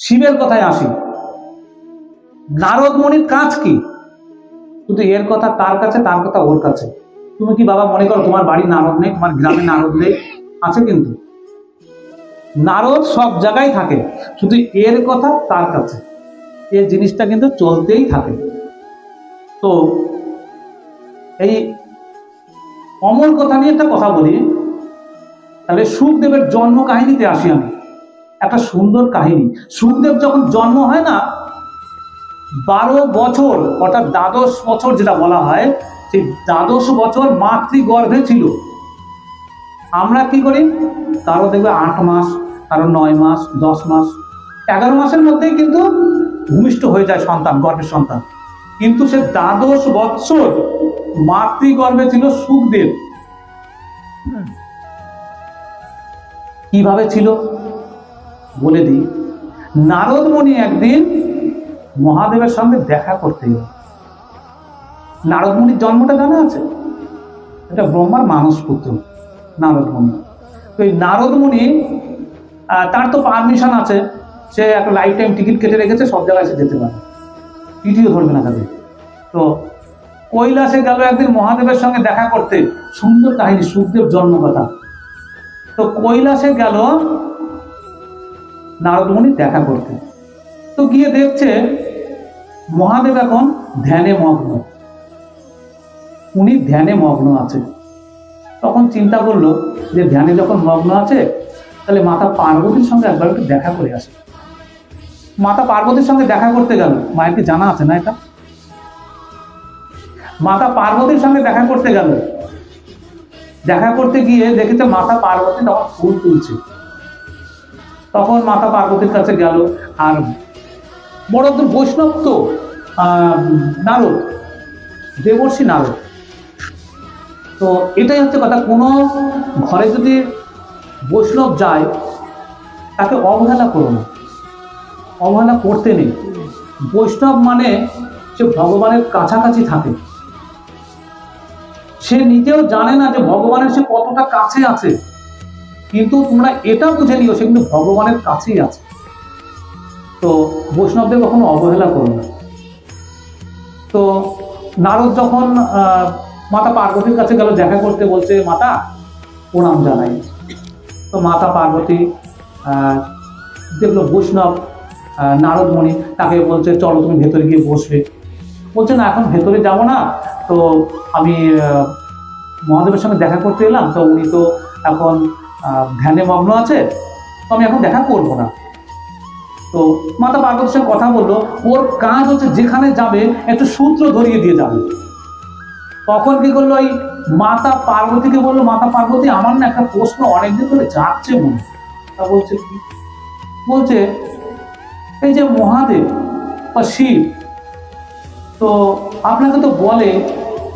শিবের কথায় আসি। নারদ মণির কাজ কি? কিন্তু এর কথা, তার কাছে, তার কথা ওর কাছে। তুমি কি বাবা মনে করো তোমার বাড়ি নারদ নেই, তোমার গ্রামে নারদ নেই? আছে কিন্তু। নারদ সব জায়গায় থাকে, শুধু এর কথা, তার কাছে। এই জিনিসটা কিন্তু চলতেই থাকে। তো এই অমর কথা নিয়ে একটা কথা বলি। তাহলে সুখদেবের জন্ম কাহিনীতে আসি আমি। একটা সুন্দর কাহিনী। সুখদেব যখন জন্ম হয় না, বারো বছর, অর্থাৎ দ্বাদশ বছর যেটা বলা হয়, সেই দ্বাদশ বছর মাতৃগর্ভে ছিল। আমরা কি করি? কারও দেখবে আট মাস কারও নয় মাস, দশ মাস। এগারো মাসের মধ্যেই কিন্তু ভূমিষ্ঠ হয়ে যায় সন্তান, গর্ভের সন্তান। কিন্তু সে দ্বাদশ বৎসর মাতৃগর্ভে ছিল সুখদেব। কীভাবে ছিল? বলে দিই নারদমণি একদিন মহাদেবের সঙ্গে দেখা করতে গেল নারদমণির জন্মটা জানা আছে? এটা ব্রহ্মার মানস পুত্র নারদমণি তো এই নারদমণি তার তো পারমিশন আছে, সে একটা লাইফ টাইম টিকিট কেটে রেখেছে, সব জায়গায় সে যেতে পারে। টিটিও ধরবে না তাদের তো কৈলাসে গেল একদিন মহাদেবের সঙ্গে দেখা করতে, সুন্দর কাহিনী, সুখদেব জন্মকথা। তো কৈলাসে গেল নারদমণি দেখা করতে। তো গিয়ে দেখছে মহাদেব এখন ধ্যানে মগ্ন। উনি ধ্যানে মগ্ন আছে। তখন চিন্তা করল যে ধ্যানে যখন মগ্ন আছে, তাহলে মাতা পার্বতীর সঙ্গে একবার একটু দেখা করে আসে। মাতা পার্বতীর সঙ্গে দেখা করতে গেল। মায়ের কি জানা আছে না এটা? মাতা পার্বতীর সঙ্গে দেখা করতে গেল। দেখা করতে গিয়ে দেখেছে মাতা পার্বতী তখন ফুল তুলছে। তখন মাতা পার্বতীর কাছে গেল আর বড় বৈষ্ণব তো নারদ, দেবর্ষী নারদ। তো এটাই হচ্ছে কথা, কোনো ঘরে যদি বৈষ্ণব যায়, তাকে অবহেলা করো না। অবহেলা করতে নেই। বৈষ্ণব মানে সে ভগবানের কাছাকাছি থাকে। সে নিজেও জানে না যে ভগবানের সে কতটা কাছে আছে। কিন্তু তোমরা এটা বুঝে নিও, সে কিন্তু ভগবানের কাছেই আছে। তো বৈষ্ণবদের কখনো অবহেলা করো না। তো নারদ যখন মাতা পার্বতীর কাছে গেল, দেখা করতে বলছে, মাতা, প্রণাম জানাই। তো মাতা পার্বতী দেখল বৈষ্ণব নারদমণি তাকে বলছে, চলো তুমি ভেতরে গিয়ে বসবে। বলছে, না, এখন ভেতরে যাব না। তো আমি মহাদেবের সঙ্গে দেখা করতে এলাম। তো উনি তো এখন ধ্যানে মগ্ন আছে, তো আমি এখন দেখা করব না। তো মাতা পার্বতীর সঙ্গে কথা বলল, ওর কাজ হচ্ছে যেখানে যাবে, একটু সূত্র ধরিয়ে দিয়ে যাবে। তখন কি করল ওই মাতা পার্বতীকে বলল, মাতা পার্বতী, আমার না একটা প্রশ্ন অনেকদিন ধরে যাচ্ছে মনে তা বলছে কি? বলছে, এই যে মহাদেব বা শিব, তো আপনাকে তো বলে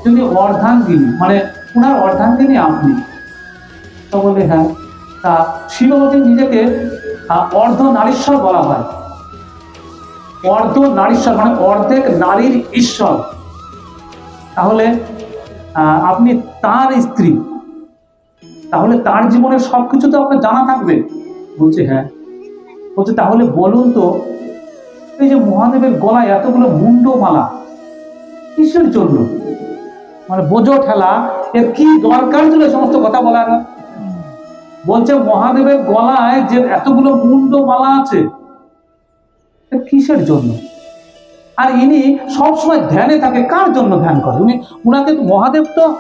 যদি অর্ধাঙ্গিনী মানে ওনার অর্ধাঙ্গিনী আপনি। তো হ্যাঁ তা শিবপতি নিজেকে অর্ধ নারীশ্বর বলা হয়। অর্ধ নারীশ্বর মানে অর্ধেক নারীর ঈশ্বর। তাহলে আপনি তার স্ত্রী, তাহলে তার জীবনের সবকিছু তো আপনার জানা থাকবে। বলছে হ্যাঁ। বলছে, তাহলে বলুন তো, এই যে মহাদেবের গলায় এতগুলো মুন্ডমালা, কিসের জন্য? মানে বোঝো ঠেলা, এর কি দরকার ছিল সমস্ত কথা বলার? বলছে, মহাদেবের গলায় যে এতগুলো মুন্ডমালা আছে এ কিসের জন্য? আর ইনি সবসময় ধ্যানে থাকে, কার জন্য ধ্যান করে? উনি, উনাকে মহাদেব তো,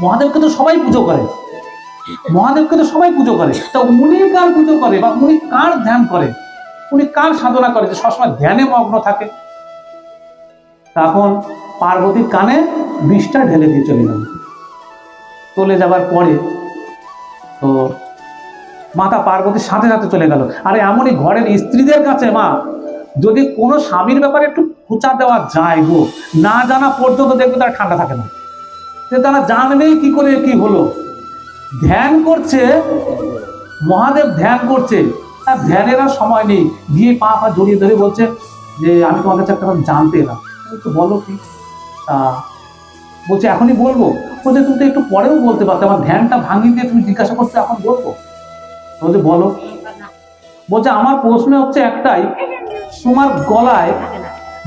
মহাদেবকে তো সবাই পুজো করে। মহাদেবকে তো সবাই পুজো করে। তা উনি কার পুজো করে বা উনি কার ধ্যান করে? উনি কার সাধনা করে যে সবসময় ধ্যানে মগ্ন থাকে? তখন পার্বতীর কানে বিষটা ঢেলে দিয়ে চলে গেল। চলে যাবার পরে তো মাতা পার্বতীর সাথে সাথে চলে গেল। আরে এমনই ঘরের স্ত্রীদের কাছে মা, যদি কোনো স্বামীর ব্যাপারে একটু খোঁচা দেওয়া যায় গো, না জানা পর্যন্ত দেখবে তারা ঠান্ডা থাকে না। যে তারা জানবেই কি করে কি হলো। ধ্যান করছে, মহাদেব ধ্যান করছে তার ধ্যানের আর সময় নেই। গিয়ে পা পা জড়িয়ে ধরে বলছে যে, আমি তোমার কাছে একটা জানতে এলাম। তো বলো কি? বলছে, এখনই বলব। বলছে, তুমি তো একটু পরেও বলতে পারতে, আমার ধ্যানটা ভাঙিয়ে দিয়ে তুমি জিজ্ঞাসা করছ, এখন বলব? বলছে বলো। বলছে, আমার প্রশ্ন হচ্ছে একটাই, তোমার গলায়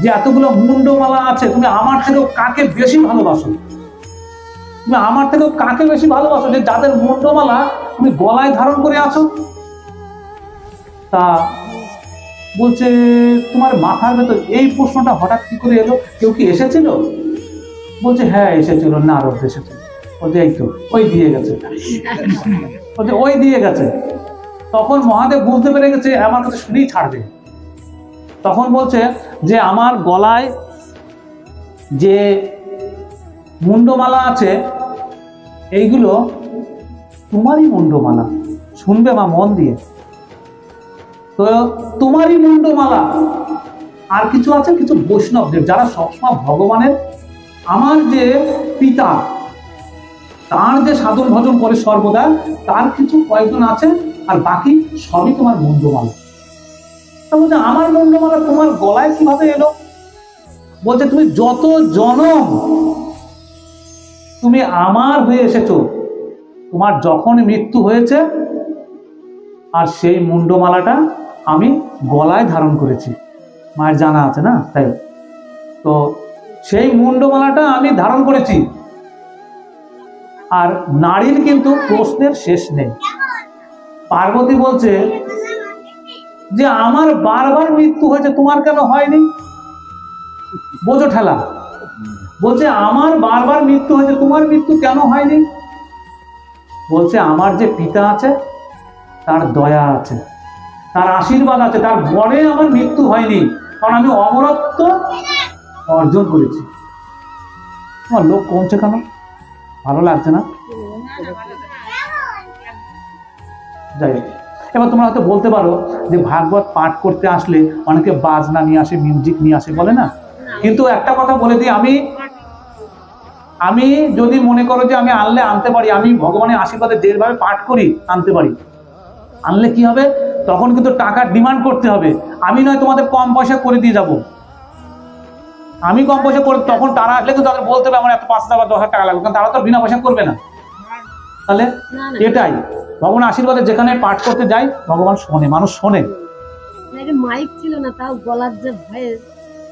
যে এতগুলো মুন্ডমালা আছে, তুমি আমার থেকেও কাকে বেশি ভালোবাসো? তুমি আমার থেকেও কাকে বেশি ভালোবাসো যে যাদের মুন্ডমালা তুমি গলায় ধারণ করে আছো? তা বলছে, তোমার মাথার ভেতর এই প্রশ্নটা হঠাৎ কি করে এলো? কেউ কি এসেছিল? বলছে হ্যাঁ এসেছিল, নারদ এসেছিল। বলছে তো, ওই দিয়ে গেছে। ওই দিয়ে গেছে। তখন মহাদেব বুঝতে পেরে গেছে, আমার কাছে শুনেই ছাড়বে। তখন বলছে যে, আমার গলায় যে মুন্ডমালা আছে, এইগুলো তোমারই মুন্ডমালা। শুনবে মা, মন দিয়ে? তো তোমারই মুন্ডমালা। আর কিছু আছে? কিছু বৈষ্ণবদেব যারা সবসময় ভগবানের, আমার যে পিতা, তার যে সাধন ভজন করে সর্বদা, তার কিছু কয়েকজন আছে? আর বাকি সবই তোমার মুন্ডমালা। বলছে, আমার মুন্ডমালা তোমার গলায় কীভাবে এলো? বলছে, তুমি যত জনম তুমি আমার হয়ে এসেছ, তোমার যখন মৃত্যু হয়েছে, আর সেই মুন্ডমালাটা আমি গলায় ধারণ করেছি। মায়ের জানা আছে না? তাই। তো সেই মুন্ডমালাটা আমি ধারণ করেছি। আর নারীর কিন্তু প্রশ্নের শেষ নেই। পার্বতী বলছে যে আমার বারবার মৃত্যু হয়েছে, তোমার কেন হয়নি? বোঝো ঠেলা। বলছে, আমার বারবার মৃত্যু হয়েছে, তোমার মৃত্যু কেন হয়নি? বলছে, আমার যে পিতা আছে, তার দয়া আছে, তার আশীর্বাদ আছে, তার বরে আমার মৃত্যু হয়নি, কারণ আমি অমরত্ব অর্জন করেছি। তোমার লোক কমছে কেন? ভালো লাগছে না? যাই হোক। এবার তোমরা হয়তো বলতে পারো যে ভাগবত পাঠ করতে আসলে অনেকে বাজনা নিয়ে আসে মিউজিক নিয়ে আসে, বলে না? কিন্তু একটা কথা বলে দিই, আমি আমি যদি মনে করো যে আমি আনলে আনতে পারি, আমি ভগবানের আশীর্বাদে যেভাবে পাঠ করি, আনতে পারি। আনলে কি হবে? তখন কিন্তু টাকার ডিমান্ড করতে হবে। আমি নয়, তোমাদের কম পয়সা করে দিয়ে যাব। আমি কম পয়সা করে, তখন তারা আসলে কিন্তু তাদের বলতে হবে, আমার এত পাঁচ বা দশ টাকা লাগবে। কারণ তারা তো বিনা পয়সা করবে না। তাহলে এটাই। ভগবান আশীর্বাদে যেখানে পাঠ করতে যাই ভগবান শোনে মানুষ শোনে। মাইক ছিল না তাও গলার যে ভয়ে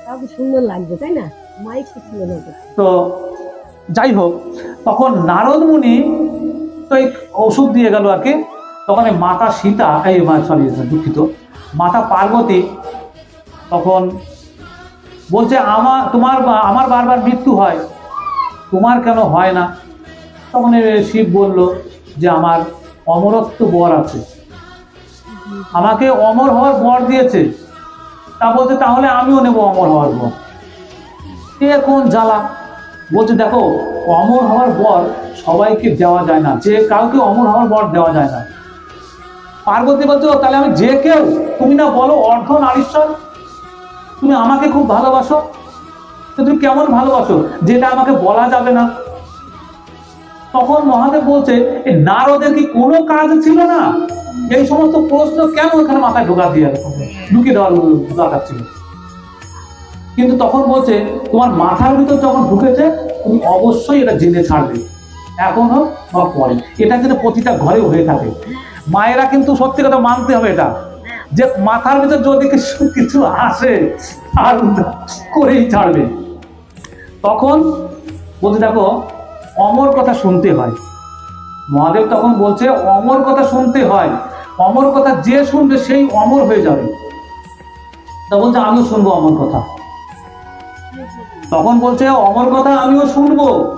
তাও কি সুন্দর লাগবে তাই না? মাইক ছিল না তো। তো যাই হোক তখন নারদ মুনি তো এই ওষুধ দিয়ে গেল আর কি। তখন মাতা সীতা এই সরি দুঃখিত। মাতা পার্বতী তখন বলছে আমার তোমার আমার বারবার মৃত্যু হয়। তোমার কেন হয় না? তখন শিব বলল যে আমার অমরত্ব বর আছে। আমাকে অমর হওয়ার বর দিয়েছে। তা বলছে তাহলে আমিও নেব অমর হওয়ার বর। এ কোন জ্বালা? বলছে দেখো অমর হওয়ার বর সবাইকে দেওয়া যায় না। যে কাউকে অমর হওয়ার বর দেওয়া যায় না। পার্বতী বলছে "ও, তাহলে আমি যে কেউ? তুমি না বলো অর্ধ নারীশ্বর? তুমি আমাকে খুব ভালোবাসো? তো তুমি কেমন ভালোবাসো? যেটা আমাকে বলা যাবে না। তখন মহাদেব বলছে নারদের কি কোনো কাজ ছিল না? এই সমস্ত প্রশ্ন কেন এখানে মাথায় ঢোকা দিয়ে ঢুকিয়ে দেওয়ার দরকার ছিল? কিন্তু তখন বলছে, তোমার মাথার ভিতর যখন ঢুকেছে, তুমি অবশ্যই এটা জেনে ছাড়বে। এখন হোক বা পরে। এটা কিন্তু প্রতিটা ঘরে হয়ে থাকে। মায়েরা কিন্তু সত্যি কথা মানতে হবে এটা। যে মাথার ভিতর যদি কিছু কিছু আসে, আর করেই ছাড়বে। তখন বলছে, দেখো অমর কথা শুনতে হয়। মহাদেব তখন বলছে, অমর কথা শুনতে হয়। অমর কথা যে শুনবে সেই অমর হয়ে যাবে। তা বলছে, আমিও শুনব অমর কথা। তখন বলছে, অমর কথা আমিও শুনব।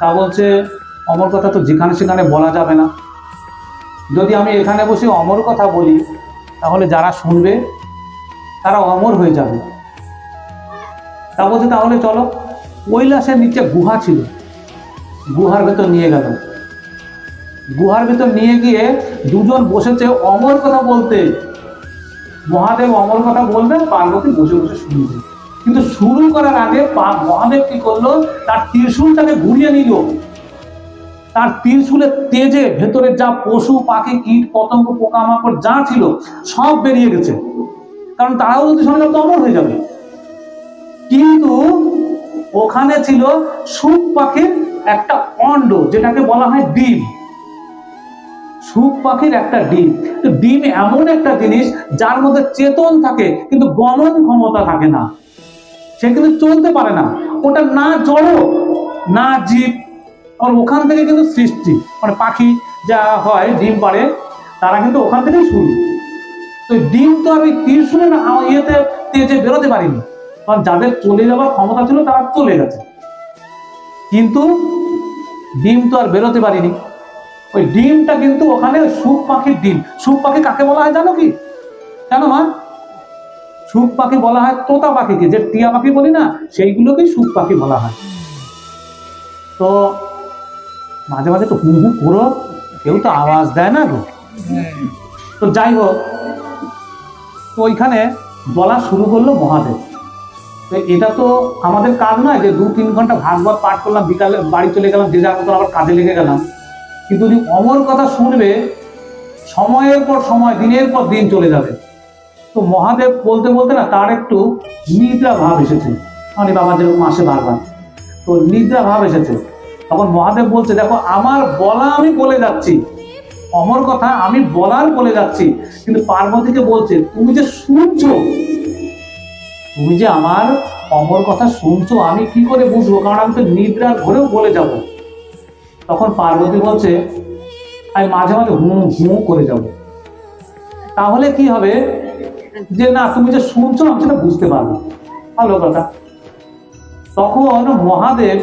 তা বলছে, অমর কথা তো যেখানে সেখানে বলা যাবে না। যদি আমি এখানে বসে অমর কথা বলি, তাহলে যারা শুনবে, তারা অমর হয়ে যাবে। তা বলছে, তাহলে চলো। কৈলাসের নিচে গুহা ছিল। গুহার ভেতর নিয়ে গেল। গুহার ভেতর নিয়ে গিয়ে দুজন বসেছে অমর কথা বলতে। মহাদেব অমর কথা বলবে পার্বতী বসে বসে শুনবে। কিন্তু শুরু করার আগে মহাদেব কি করল? তার ত্রিশূলটাকে ঘুরিয়ে নিল। তার ত্রিশূলের তেজে ভেতরে যা পশু, পাখি কীট পতঙ্গ, পোকামাকড় যা ছিল, সব বেরিয়ে গেছে। কারণ তারাও যদি শোনে তো অমর হয়ে যাবে। কিন্তু ওখানে ছিল সুখ পাখির একটা অন্ড যেটাকে বলা হয় ডিম সুখ পাখির একটা ডিম তো ডিম এমন একটা জিনিস যার মধ্যে চেতন থাকে, কিন্তু গমন ক্ষমতা থাকে না। সে কিন্তু চলতে পারে না। ওটা না জড়, না জীব। আর ওখান থেকে কিন্তু সৃষ্টি। মানে পাখি যা হয়, ডিম পারে তারা কিন্তু ওখান থেকেই শুরু। তো ডিম তো আর ওই তীর্ষণের আ- ইয়েতে তেজে বেরোতে পারিনি। কারণ যাদের চলে যাওয়ার ক্ষমতা ছিল, তারা চলে গেছে। কিন্তু ডিম তো আর বেরোতে পারিনি। ওই ডিমটা কিন্তু ওখানে সুখ পাখির ডিম। সুখ পাখি কাকে বলা হয় জানো কি? জানো মা? সুখ পাখি বলা হয় তোতা পাখিকে। যে টিয়া পাখি বলি না সেইগুলোকেই সুখ পাখি বলা হয়। তো মাঝে মাঝে তো হু হু করো কেউ তো আওয়াজ দেয় না গো। তো যাই হোক তো ওইখানে বলা শুরু করল মহাদেব। তো এটা তো আমাদের কাজ নয় যে দু তিন ঘণ্টা ভাগবত পাঠ করলাম, বিকালে বাড়ি চলে গেলাম, যে যার মতন আবার কাজে লেগে গেলাম। কিন্তু যদি অমর কথা শুনবে, সময়ের পর সময়, দিনের পর দিন চলে যাবে। তো মহাদেব বলতে বলতে না, তার একটু নিদ্রা ভাব এসেছে। মানে বাবা যেরকম আসে বারবার। তো নিদ্রা ভাব এসেছে। তখন মহাদেব বলছে, দেখো, আমার বলা আমি বলে যাচ্ছি। অমর কথা আমি বলার বলে যাচ্ছি। কিন্তু পার্বতীকে বলছে, তুমি যে শুনছো তুমি যে আমার অমর কথা শুনছো, আমি কি করে বুঝব? কারণ আমি তো নিদ্রার ঘরেও বলে যাব। তখন পার্বতী বলছে, আমি মাঝে মাঝে হু হু করে যাব। তাহলে কি হবে? যে না, তুমি যে শুনছো, আমি সেটা বুঝতে পারব। ভালো কথা। তখন মহাদেব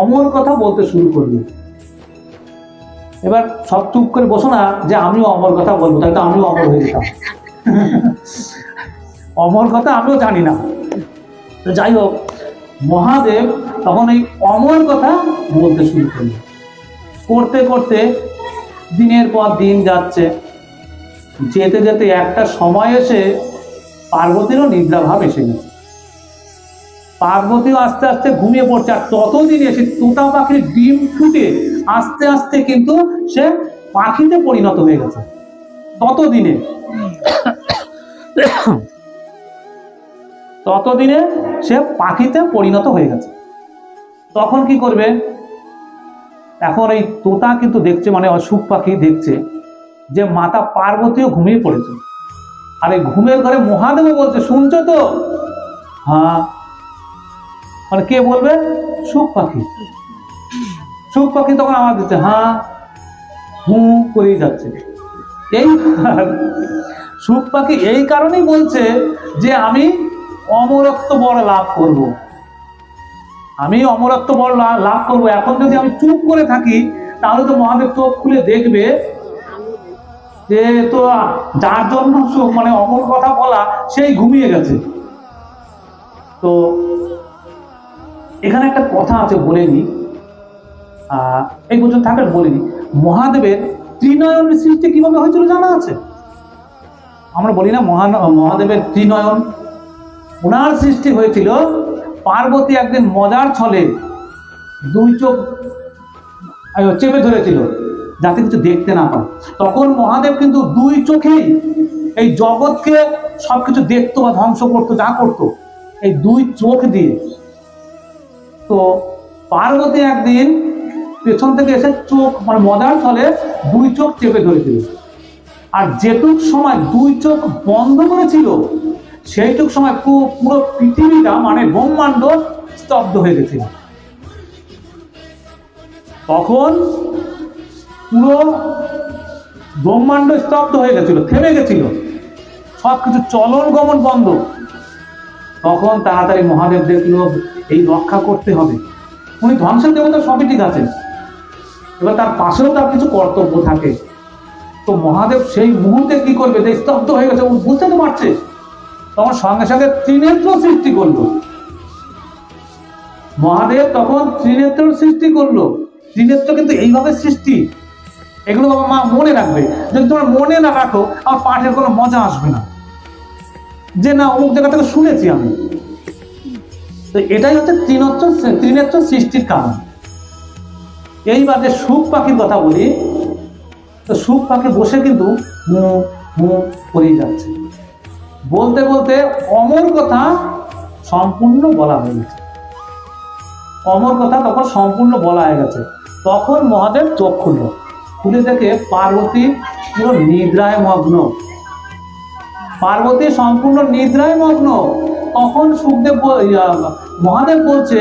অমর কথা বলতে শুরু করল। এবার সব চুপ করে বসো না যে আমিও অমর কথা বলব তাই তো আমিও অমর হয়ে যেতাম। অমর কথা আমিও জানি না। তো যাই হোক, মহাদেব তখন এই অমর কথা বলতে শুরু করল করতে করতে দিনের পর দিন যাচ্ছে। যেতে যেতে একটা সময় এসে পার্বতীরও নিদ্রাভাব এসে গেছে। পার্বতীও আস্তে আস্তে ঘুমিয়ে পড়ছে আর ততদিন এসে তোতা পাখির ডিম ফুটে আস্তে আস্তে কিন্তু সে পাখিতে পরিণত হয়ে গেছে। ততদিনে। ততদিনে সে পাখিতে পরিণত হয়ে গেছে। তখন কি করবে? এখন এই তোতা কিন্তু দেখছে মানে অসুখ পাখি দেখছে যে মাতা পার্বতীও ঘুমিয়ে পড়েছে। আর এই ঘুমের ঘরে মহাদেব বলছে, শুনছো তো? হ্যাঁ। মানে কে বলবে? সুখ পাখি। সুখ পাখি তখন আমার দিচ্ছে হ্যাঁ হু করেই যাচ্ছে। এই সুখ পাখি এই কারণেই বলছে যে আমি অমরত্ব বড় লাভ করব। আমি অমরত্ব বড় লাভ করব। এখন যদি আমি চুপ করে থাকি তাহলে তো মহাদেব চোখ খুলে দেখবে যে তো যার জন্য মানে অমর কথা বলা সেই ঘুমিয়ে গেছে। তো এখানে একটা কথা আছে বলে আহ, এই পর্যন্ত থাকলে বলে নিই মহাদেবের ত্রিনয়নের সৃষ্টি কীভাবে হয়েছিল জানা আছে? আমরা বলি না মহান মহাদেবের ত্রিনয়ন ওনার সৃষ্টি হয়েছিল পার্বতী একদিন মজার ছলে দুই চোখ চেপে ধরেছিল যাতে কিছু দেখতে না পায়। তখন মহাদেব কিন্তু দুই চোখেই এই জগৎকে সব কিছু দেখতো বা ধ্বংস করতো, যা করতো, এই দুই চোখ দিয়ে। তো পার্বতী একদিন পেছন থেকে এসে চোখ মানে মজার ছলে দুই চোখ চেপে ধরেছিল। আর যেটুক সময় দুই চোখ বন্ধ করেছিল সেইটুক সময় পুরো পৃথিবীটা মানে ব্রহ্মাণ্ড স্তব্ধ হয়ে গেছিল। তখন পুরো ব্রহ্মাণ্ড স্তব্ধ হয়ে গেছিল, থেমে গেছিল। সব কিছু চলন গমন বন্ধ। তখন তাড়াতাড়ি মহাদেব দেখল, এই রক্ষা করতে হবে। উনি ধ্বংসের দেবতা সবই ঠিক আছে এবার তার পাশেও তার কিছু কর্তব্য থাকে। তো মহাদেব সেই মুহূর্তে কি করবে? স্তব্ধ হয়ে গেছে বুঝতে তো পারছে। তখন সঙ্গে সঙ্গে ত্রিনেত্র সৃষ্টি করল। মহাদেব তখন ত্রিনেত্র সৃষ্টি করল। ত্রিনেত্র কিন্তু এইভাবে সৃষ্টি। এগুলো বাবা মা মনে রাখবে। যদি তোমরা মনে না রাখো, আমার পাঠের কোনো মজা আসবে না। যে না, অমুক জায়গা থেকে শুনেছি আমি। তো এটাই হচ্ছে ত্রিনেত্র ত্রিনেত্র সৃষ্টির কারণ। এইবার যে সুখ পাখির কথা বলি, তো সুখ পাখি বসে কিন্তু করেই যাচ্ছে। বলতে বলতে অমর কথা সম্পূর্ণ বলা হয়ে গেছে। অমর কথা তখন সম্পূর্ণ বলা হয়ে গেছে। তখন মহাদেব চোখ খুলল। খুলে দেখে পার্বতী পুরো নিদ্রায় মগ্ন পার্বতী সম্পূর্ণ নিদ্রায় মগ্ন তখন সুখদেব মহাদেব বলছে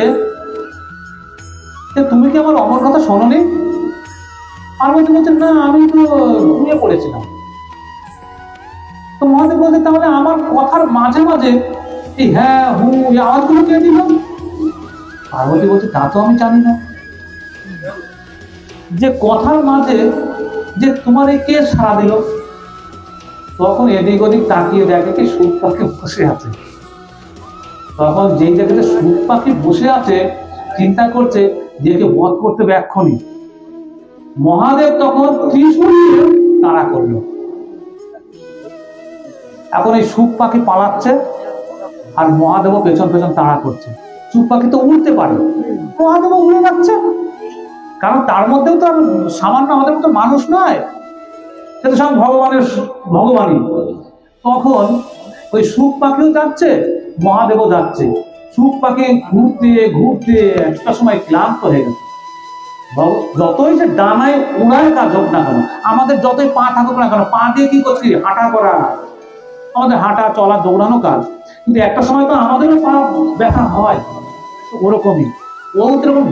যে তুমি কি আমার অমর কথা শোনোনি? পার্বতী বলছে, না, আমি তো ঘুমিয়ে পড়েছিলাম। তো মহাদেব বলছে, তাহলে আমার কথার মাঝে মাঝে এই হ্যাঁ হু, এই আওয়াজগুলো কে দিল? পার্বতী বলছে, তা তো আমি জানি না। যে কথার মাঝে যে তোমার এই কে সারা দিল, তখন এদিক ওদিক তাকিয়ে দেখে কি সুখ পাখি বসে আছে। তখন যেই জায়গাতে সুখ পাখি বসে আছে, চিন্তা করছে যে একে বধ করতে হবে মহাদেব তখন ত্রিশূল দিয়ে তাড়া করল। এখন এই সুখ পাখি পালাচ্ছে আর মহাদেবও পেছন পেছন তাড়া করছে। সুখ পাখি তো উড়তে পারে। মহাদেব উড়ে যাচ্ছে। কারণ তার মধ্যেও তো আর সামান্য আমাদের মতো মানুষ নয়। সে তো সব ভগবানের ভগবানই। তখন ওই সুখ পাখিও যাচ্ছে, মহাদেবও যাচ্ছে। সুখ পাখি ঘুরতে ঘুরতে একটা সময় ক্লান্ত হয়ে গেছে। যতই যে ডানায় উড়ায় কাজ হোক না কেন, আমাদের যতই পা থাকুক না কেন, পা দিয়ে কি করছি? হাঁটা করা। আমাদের হাঁটা, চলা, দৌড়ানো কাজ। কিন্তু একটা সময় তো আমাদেরও পা ব্যথা হয় ওরকমই। ও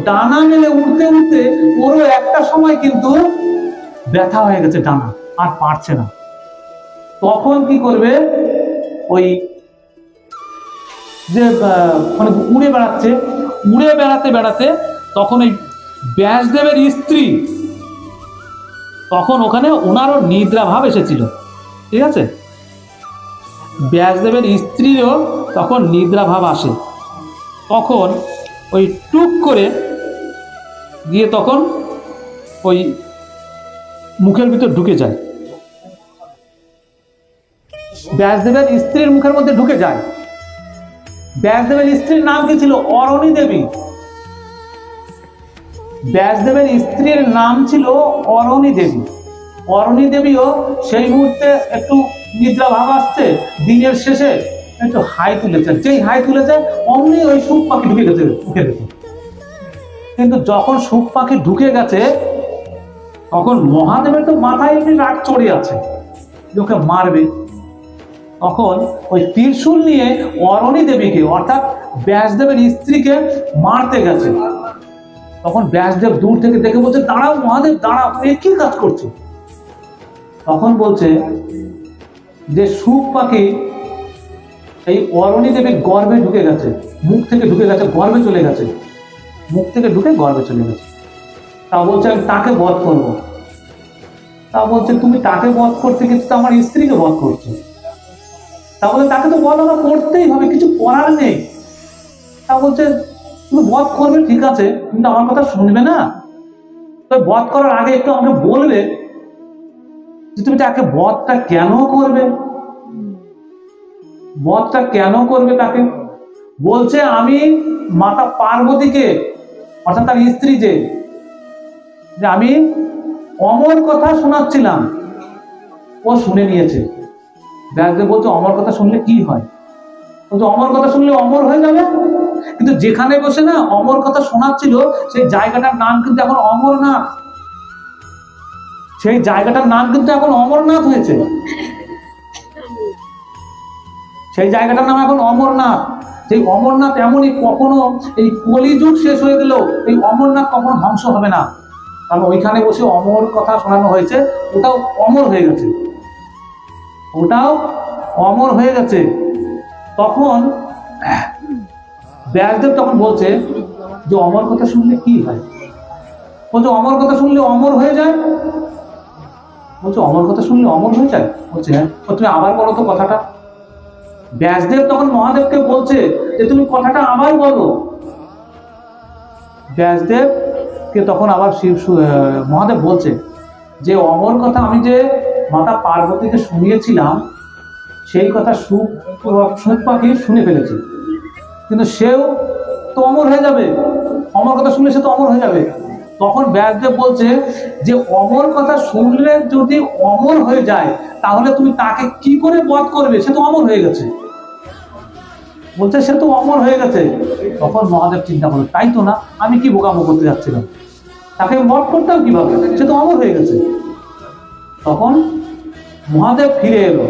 ডানা মেলে উঠতে উঠতে ওরও একটা সময় কিন্তু ব্যথা হয়ে গেছে ডানা, আর পারছে না। তখন কি করবে? ওই যে মানে উড়ে বেড়াচ্ছে, উড়ে বেড়াতে বেড়াতে তখন ওই ব্যাসদেবের স্ত্রী, তখন ওখানে ওনারও নিদ্রা ভাব এসেছিল। ঠিক আছে? ব্যাসদেবের স্ত্রীরও তখন নিদ্রা ভাব আসে। তখন ওই টুক করে গিয়ে তখন ওই মুখের ভিতর ঢুকে যায়। ব্যাসদেবের স্ত্রীর মুখের মধ্যে ঢুকে যায়। ব্যাসদেবের স্ত্রীর নাম কি ছিল? অরণী দেবী। ব্যাসদেবের স্ত্রীর নাম ছিল অরণী দেবী। অরণী দেবীও সেই মুহূর্তে একটু নিদ্রা ভাব আসছে, দিনের শেষে একটু হাই তুলেছে। যেই হাই তুলেছে, অমনি ওই সুখ পাখি ঢুকে গেছে মুখের ভিতর কিন্তু যখন সুখ পাখি ঢুকে গেছে, তখন মহাদেবের তো মাথায় এমনি রাগ চড়ে আছে ওকে মারবে। তখন ওই ত্রিশূল নিয়ে অরণী দেবীকে, অর্থাৎ ব্যাসদেবের স্ত্রীকে মারতে গেছে। তখন ব্যাসদেব দূর থেকে দেখে বলছে, দাঁড়াও মহাদেব, দাঁড়াও কি কাজ করছ? তখন বলছে যে সুখ পাখি, এই অরণী দেবীর গর্ভে ঢুকে গেছে, মুখ থেকে ঢুকে গেছে গর্ভে চলে গেছে, মুখ থেকে ঢুকে গর্ভে চলে গেছে। তা বলছে, আমি তাকে বধ করব। তা বলছে, তুমি তাকে বধ করতে কিন্তু তো আমার স্ত্রীকে বধ করছ। তা বলে, তাকে তো বধ আমার করতেই হবে, কিছু করার নেই। তা বলছে, তুমি বধ করবে, ঠিক আছে, কিন্তু আমার কথা শুনবে না? তো বধ করার আগে একটু আমাকে বলবে যে তুমি তাকে বধটা কেন করবে? বধটা কেন করবে তাকে? বলছে, আমি মাতা পার্বতীকে, অর্থাৎ তার স্ত্রী যে আমি অমর কথা শোনাচ্ছিলাম। ও শুনে নিয়েছে। ব্যাসদেব বলছে, অমর কথা শুনলে কি হয়? বলছে, অমর কথা শুনলে অমর হয়ে যাবে। কিন্তু যেখানে বসে না অমর কথা শোনাচ্ছিল, সেই জায়গাটার নাম কিন্তু এখন অমরনাথ। সেই জায়গাটার নাম কিন্তু এখন অমরনাথ হয়েছে। সেই জায়গাটার নাম এখন অমরনাথ। সেই অমরনাথ এমনই কখনো এই কলিযুগ শেষ হয়ে গেলেও এই অমরনাথ কখনো ধ্বংস হবে না। কারণ ওইখানে বসে অমর কথা শোনানো হয়েছে, ওটাও অমর হয়ে গেছে। ওটাও অমর হয়ে গেছে। তখন ব্যাসদেব তখন বলছে যে অমর কথা শুনলে কি হয়? বলছে, অমর কথা শুনলে অমর হয়ে যায় বলছে, অমর কথা শুনলে অমর হয়ে যায়। বলছে হ্যাঁ তুমি আবার বলো তো কথাটা। ব্যাসদেব তখন মহাদেবকে বলছে যে, তুমি কথাটা আবার বলো। ব্যাসদেবকে তখন আবার শিব মহাদেব বলছে যে, অমর কথা আমি যে মাতা পার্বতীকে শুনিয়েছিলাম, সেই কথা সুখ সুখ পাখি শুনে ফেলেছে। কিন্তু সেও তো অমর হয়ে যাবে। অমর কথা শুনলে সে তো অমর হয়ে যাবে। তখন ব্যাসদেব বলছে যে, অমর কথা শুনলে যদি অমর হয়ে যায়, তাহলে তুমি তাকে কি করে বধ করবে? সে তো অমর হয়ে গেছে। বলছে, সে তো অমর হয়ে গেছে। তখন মহাদেব চিন্তা করল, তাই তো না, আমি কি বোকামো করতে যাচ্ছিলাম? তাকে মঠ করতাম কীভাবে? সে তো অমর হয়ে গেছে। তখন মহাদেব ফিরে এলো।